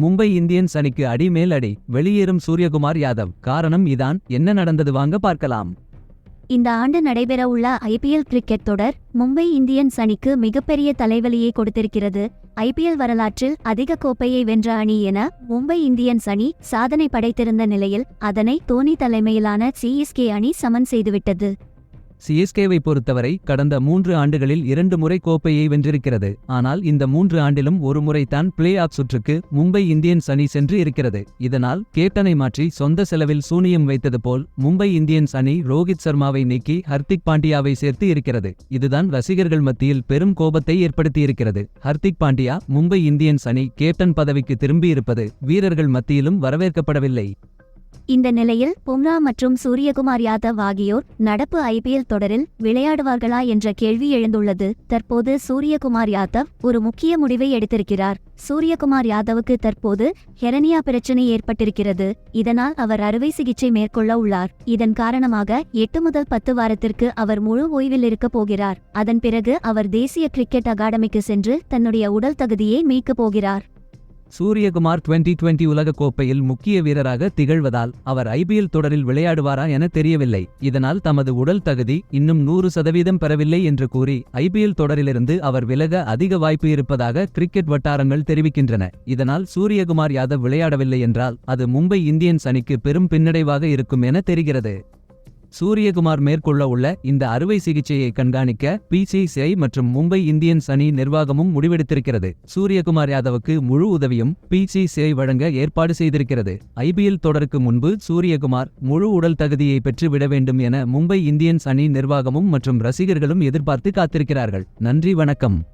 Mumbai Indians அணிக்கு அடி மேல் அடி வெளியேறும் சூரியகுமார் யாதவ். காரணம் இதான். என்ன நடந்தது வாங்க பார்க்கலாம். இந்த ஆண்டு நடைபெறவுள்ள ஐபிஎல் கிரிக்கெட் தொடர் மும்பை இந்தியன்ஸ் அணிக்கு மிகப்பெரிய தலைவலியை கொடுத்திருக்கிறது. ஐபிஎல் வரலாற்றில் அதிக கோப்பையை வென்ற அணி என மும்பை இந்தியன்ஸ் அணி சாதனை படைத்திருந்த நிலையில் அதனை தோனி தலைமையிலான சிஎஸ்கே அணி சமன் செய்துவிட்டது. சிஎஸ்கேவை பொறுத்தவரை கடந்த மூன்று ஆண்டுகளில் இரண்டு முறை கோப்பையை வென்றிருக்கிறது. ஆனால் இந்த மூன்று ஆண்டிலும் ஒரு முறைதான் பிளே ஆஃப் சுற்றுக்கு மும்பை இந்தியன்ஸ் அணி சென்று இருக்கிறது. இதனால் கேப்டனை மாற்றி சொந்த செலவில் சூனியம் வைத்தது போல் மும்பை இந்தியன்ஸ் அணி ரோஹித் சர்மாவை நீக்கி ஹர்திக் பாண்டியாவை சேர்த்து இருக்கிறது. இதுதான் ரசிகர்கள் மத்தியில் பெரும் கோபத்தை ஏற்படுத்தியிருக்கிறது. ஹர்திக் பாண்டியா மும்பை இந்தியன்ஸ் அணி கேப்டன் பதவிக்கு திரும்பியிருப்பது வீரர்கள் மத்தியிலும் வரவேற்கப்படவில்லை. இந்த நிலையில் பும்ரா மற்றும் சூரியகுமார் யாதவ் ஆகியோர் நடப்பு ஐபிஎல் தொடரில் விளையாடுவார்களா என்ற கேள்வி எழுந்துள்ளது. தற்போது சூரியகுமார் யாதவ் ஒரு முக்கிய முடிவை எடுத்திருக்கிறார். சூரியகுமார் யாதவுக்கு தற்போது ஹெரனியா பிரச்சினை ஏற்பட்டிருக்கிறது. இதனால் அவர் அறுவை சிகிச்சை மேற்கொள்ள உள்ளார். இதன் காரணமாக எட்டு முதல் பத்து வாரத்திற்கு அவர் முழு ஓய்வில் இருக்கப் போகிறார். அதன் பிறகு அவர் தேசிய கிரிக்கெட் அகாடமிக்கு சென்று தன்னுடைய உடல் தகுதியை மீட்கப் போகிறார். சூரியகுமார் 2020 உலக கோப்பையில் முக்கிய வீரராக திகழ்வதால் அவர் ஐபிஎல் தொடரில் விளையாடுவாரா என தெரியவில்லை. இதனால் தமது உடல் தகுதி இன்னும் நூறு சதவீதம் பெறவில்லை என்று கூறி ஐபிஎல் தொடரிலிருந்து அவர் விலக அதிக வாய்ப்பு இருப்பதாக கிரிக்கெட் வட்டாரங்கள் தெரிவிக்கின்றன. இதனால் சூரியகுமார் யாதவ் விளையாடவில்லை என்றால் அது மும்பை இந்தியன்ஸ் அணிக்கு பெரும் பின்னடைவாக இருக்கும் என தெரிகிறது. சூரியகுமார் மேற்கொள்ள உள்ள இந்த அறுவை சிகிச்சையை கண்காணிக்க பிசிசிஐ மற்றும் மும்பை இந்தியன்ஸ் அணி நிர்வாகமும் முடிவெடுத்திருக்கிறது. சூரியகுமார் யாதவுக்கு முழு உதவியும் பிசிசிஐ வழங்க ஏற்பாடு செய்திருக்கிறது. ஐபிஎல் தொடருக்கு முன்பு சூரியகுமார் முழு உடல் தகுதியை பெற்று விட வேண்டும் என மும்பை இந்தியன்ஸ் அணி நிர்வாகமும் மற்றும் ரசிகர்களும் எதிர்பார்த்து காத்திருக்கிறார்கள். நன்றி வணக்கம்.